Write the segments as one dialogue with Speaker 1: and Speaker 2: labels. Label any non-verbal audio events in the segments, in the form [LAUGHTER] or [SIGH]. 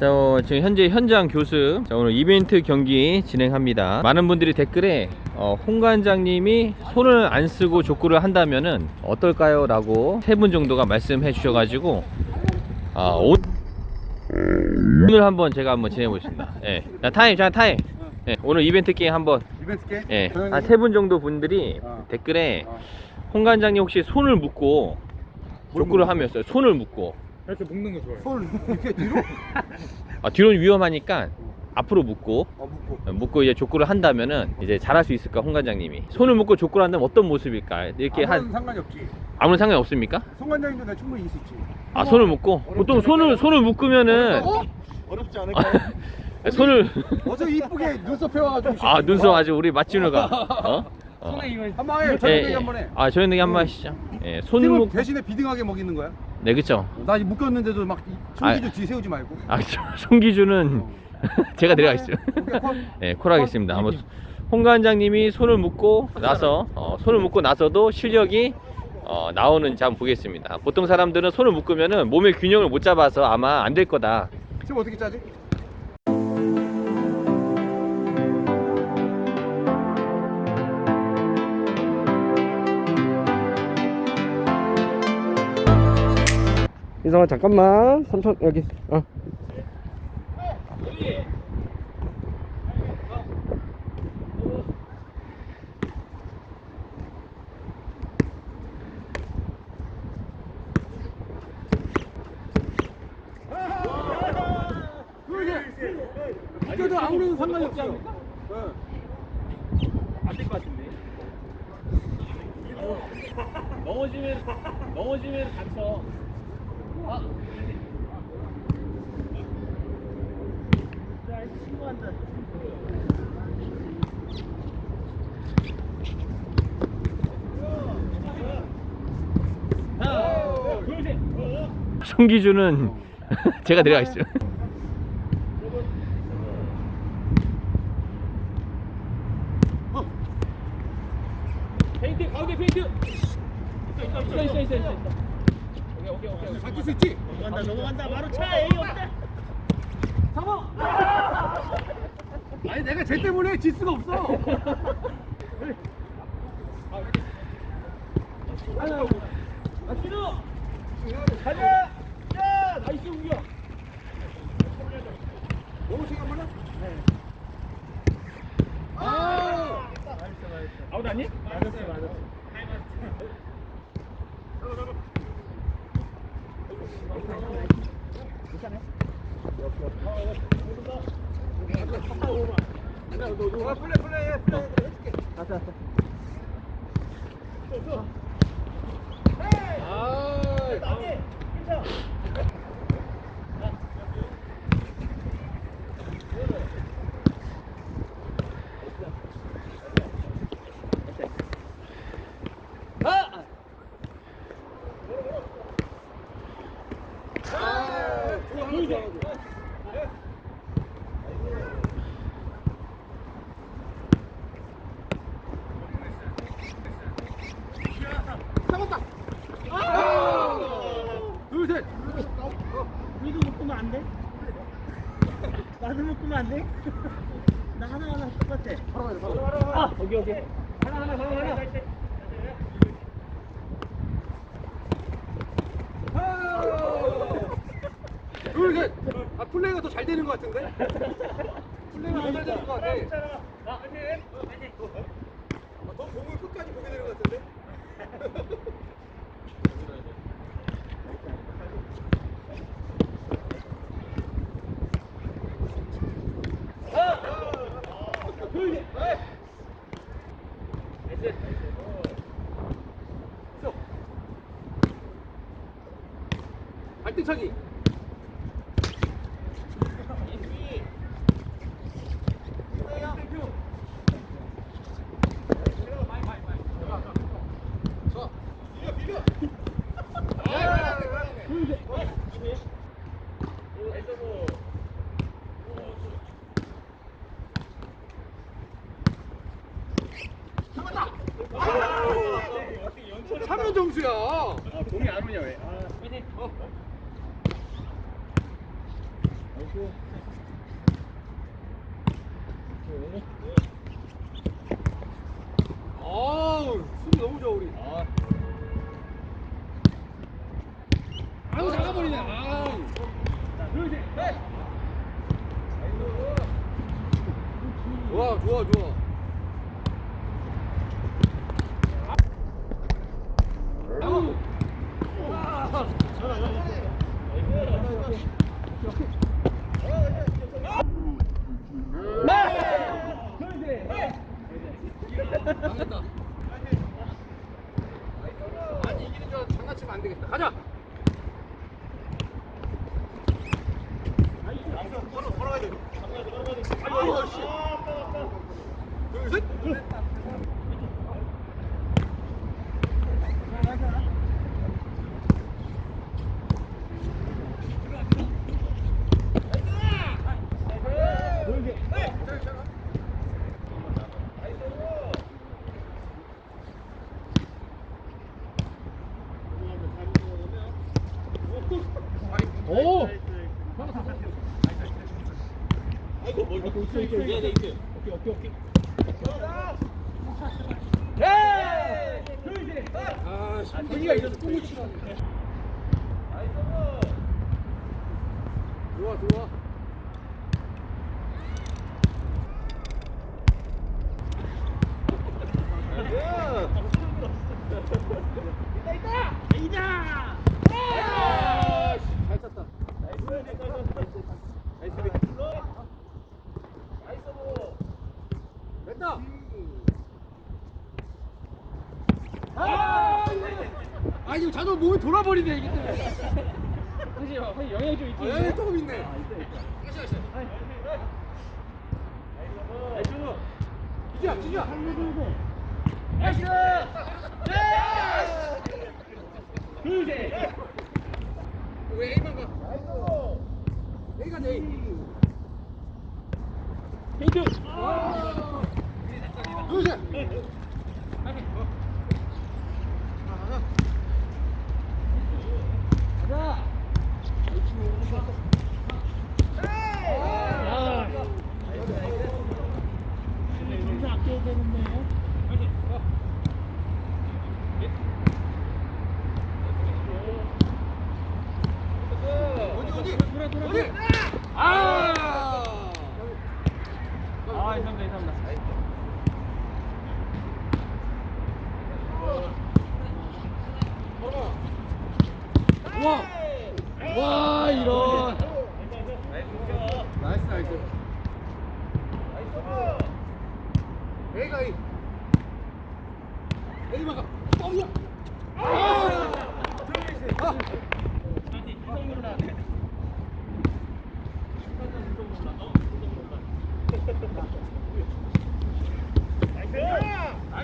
Speaker 1: 자, 어, 지금 현재 현장 교습. 자, 오늘 이벤트 경기 진행합니다. 많은 분들이 댓글에 어, 홍 관장님이 손을 안 쓰고 족구를 한다면은 어떨까요? 라고 세 분 정도가 말씀해 주셔가지고 아, 오, 오늘 한번 제가 한번 진행해 보겠습니다. 예. 자, 타임, 자, 타임. 예, 오늘 이벤트 게임 한번
Speaker 2: 이벤트 게임?
Speaker 1: 예.
Speaker 2: 조용히.
Speaker 1: 한세 분 정도 분들이
Speaker 2: 어.
Speaker 1: 댓글에
Speaker 2: 어.
Speaker 1: 홍 관장님 혹시 손을 묶고
Speaker 2: 뭘
Speaker 1: 족구를? 하면서 손을 묶고
Speaker 3: 이렇게 묶는 거 좋아요.
Speaker 2: 손 이렇게 뒤로? [LAUGHS]
Speaker 1: 아, 뒤로는 위험하니까 앞으로 묶고
Speaker 2: 어 묶고
Speaker 1: 묶고 이제 족구를 한다면은 이제 잘할 수 있을까 홍 관장님이 손을 묶고 족구를 한다면 어떤 모습일까 이렇게
Speaker 2: 아무런
Speaker 1: 한
Speaker 2: 상관이 없지
Speaker 1: 아무런 상관 없습니까?
Speaker 2: 송관장님도 내가 충분히 있을 수 있지
Speaker 1: 아 손을 묶고 보통 손을 손을 묶으면은
Speaker 2: 어? 어렵지 않을까요? [LAUGHS]
Speaker 1: 손을
Speaker 2: 어서 이쁘게 눈썹 [LAUGHS] 펴와가지고
Speaker 1: 아 눈썹 아주 우리 맛진우가 어? 어.
Speaker 3: 손에 이거
Speaker 2: 한번 해
Speaker 1: 예,
Speaker 2: 저녁에
Speaker 1: 예.
Speaker 2: 한번
Speaker 1: 해아 저녁에 한번 하시죠. 예, 손
Speaker 2: 팀을
Speaker 1: 묶.
Speaker 2: 대신에 비등하게 먹이는 거야?
Speaker 1: 네 그쵸.
Speaker 2: 나 이제 묶였는데도 막 이- 손기주 뒤 세우지 말고
Speaker 1: 아 저- 손기준은 [LAUGHS] 제가 데려가겠습니다.
Speaker 2: 오케이, 콜. [LAUGHS]
Speaker 1: 예, 콜하겠습니다. 한번 홍 관장님이 손을 묶고 나서 어, 손을 묶고 나서도 실력이 어, 나오는지 한번 보겠습니다. 보통 사람들은 손을 묶으면은 몸의 균형을 못 잡아서 아마 안 될 거다.
Speaker 2: 지금 어떻게 짜지?
Speaker 3: 이성아 잠깐만 삼촌 여기 어.
Speaker 1: 넘어지면 넘어지면 다쳐. 아. 송기준은 [LAUGHS] 제가 데려가겠습니다. 페인트 가운데 페인트 있어 있어 있어 있어 있어 있어 오케이 오케이 오케이
Speaker 2: 바뀔 수 있지?
Speaker 4: 넘어간다 넘어간다 바로 차 A 없다
Speaker 2: 아니 내가 쟤 때문에 질 수가 없어
Speaker 1: 가자 야 나이스 우겨
Speaker 2: 너무 시간 많아? 아
Speaker 1: 아웃 아니?
Speaker 4: 맞았어 맞았어
Speaker 2: 아, 플레이 플레이 플레이. 해줄게 둘셋
Speaker 4: 우리도 묶으면 안 돼? 나도 묶으면 안 돼? 나 하나하나 똑같아
Speaker 2: 바로 돼 바로
Speaker 4: 아 오케이 오케이 하나 하나 하나 하나
Speaker 2: 둘셋 아 플레이가 더 잘 되는 것 같은데? 플레이가 더잘 되는 것 같아 아, 더 공을 끝까지 보게 되는 것 같은데? 발등차기 참여 점수야.
Speaker 3: 공이 안 오냐 왜? 아,
Speaker 2: 아우 숨 너무 좋아 우리. 아우 작아버리네. 아우. 좋아 좋아 좋아. 당했다. 아, 자기가 이래서 똥을 치네. 좋아, 좋아. 아, 씨, 잘 찼다. 나이스 빅. 됐다. 아, 아 이거 자동 몸이 돌아버리네 이게 때문에.
Speaker 4: 사실 영향이 좀 있긴
Speaker 2: 아, 영향이 조금 있네. 기지야, 기지야.
Speaker 4: 나이스! 둘 셋
Speaker 2: 왜 A만 가? A가 A.
Speaker 4: 페이트
Speaker 2: 둘, 셋.
Speaker 4: 아 점수 아껴야 되는데
Speaker 2: 어디, 어디? 어디? 아!
Speaker 4: 아 이상다 이상다
Speaker 2: 와! 와, 이런. 나이스, 나이스. A가 A. A만 가. 어우야! 아! 아!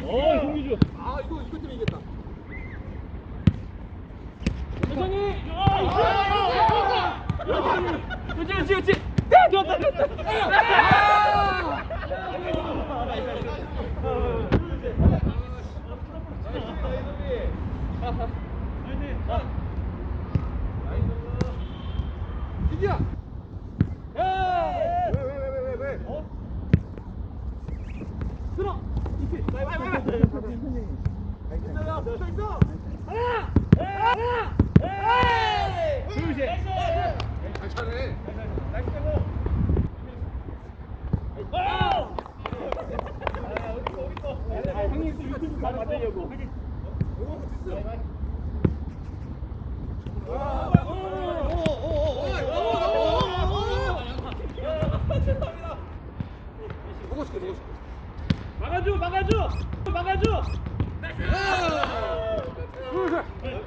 Speaker 4: 어 송유주
Speaker 2: 아, 이거, 때문에 이겼다. 왜, 왜, 왜, 왜, 왜, 왜?
Speaker 4: 들어 이렇게
Speaker 2: 있어요, 붙어 있어!
Speaker 4: 둘셋
Speaker 2: 잘 차네.
Speaker 4: 형님 또 유튜브 잘 만들려고
Speaker 2: 먹어 줄게, 먹어 줄게.
Speaker 4: 막아줘 막아줘 막아줘
Speaker 2: 둘, 셋.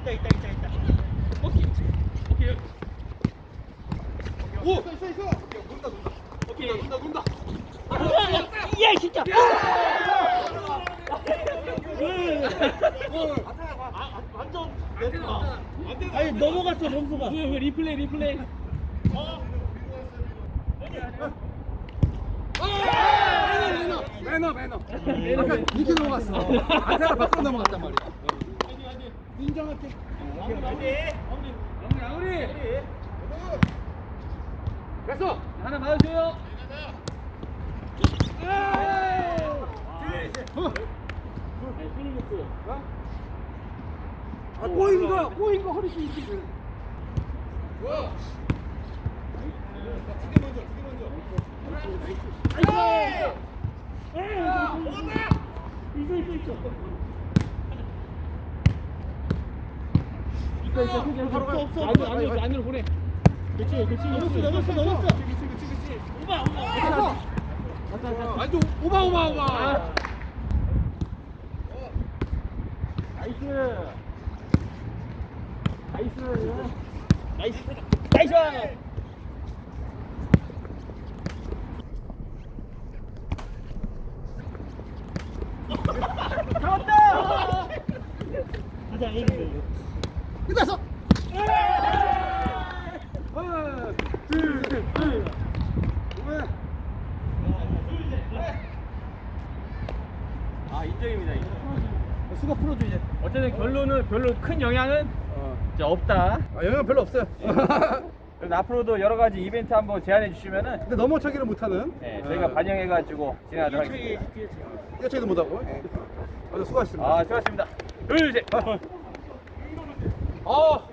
Speaker 4: 있다 있다 있다 있다 오케이 오케이.
Speaker 2: 오! 있어, 있어, 있어! 야, 논다, 논다.
Speaker 4: 오케이.
Speaker 2: 논다, 논다.
Speaker 4: 야 진짜. 완전 아니 넘어갔어 점수가. 왜, 리플레이 리플레이.
Speaker 2: 아! 매너. 매너 아까 이렇게 넘어갔어. 안테나 밖으로 넘어갔단 말이야. 인정할게 리 마무리 됐어 하나 받으세요 아 꼬인 거 꼬인 거 허리 씨
Speaker 5: 있어 있어 있어 없어 없어 없어 안으로 안으로 보내. 그렇지 그렇지 넘었어 넘었어 넘었어. 오바 오바
Speaker 2: 아니 좀 오바 오바 오바.
Speaker 5: 나이스. 나이스. 나이스. 나이스. 잡았다! 가자 이거
Speaker 2: 끝났어 하나 둘셋
Speaker 4: 아 인정입니다. 인정.
Speaker 2: 수가 풀어줘 이제
Speaker 4: 어쨌든 결론은 별로 큰 영향은 이제 없다.
Speaker 2: 아 영향 별로 없어요 [LAUGHS]
Speaker 4: 그래서 앞으로도 여러 가지 이벤트 한번 제안해 주시면은
Speaker 2: 근데 넘어차기를 못하는
Speaker 4: 네, 저희가 반영해가지고 진행하도록 하겠습니다.
Speaker 2: 뛰어차기도 못하고 예. 아주 수고하셨습니다
Speaker 4: 아, 수고하셨습니다. 둘, 셋.
Speaker 2: 아 [LAUGHS] 어!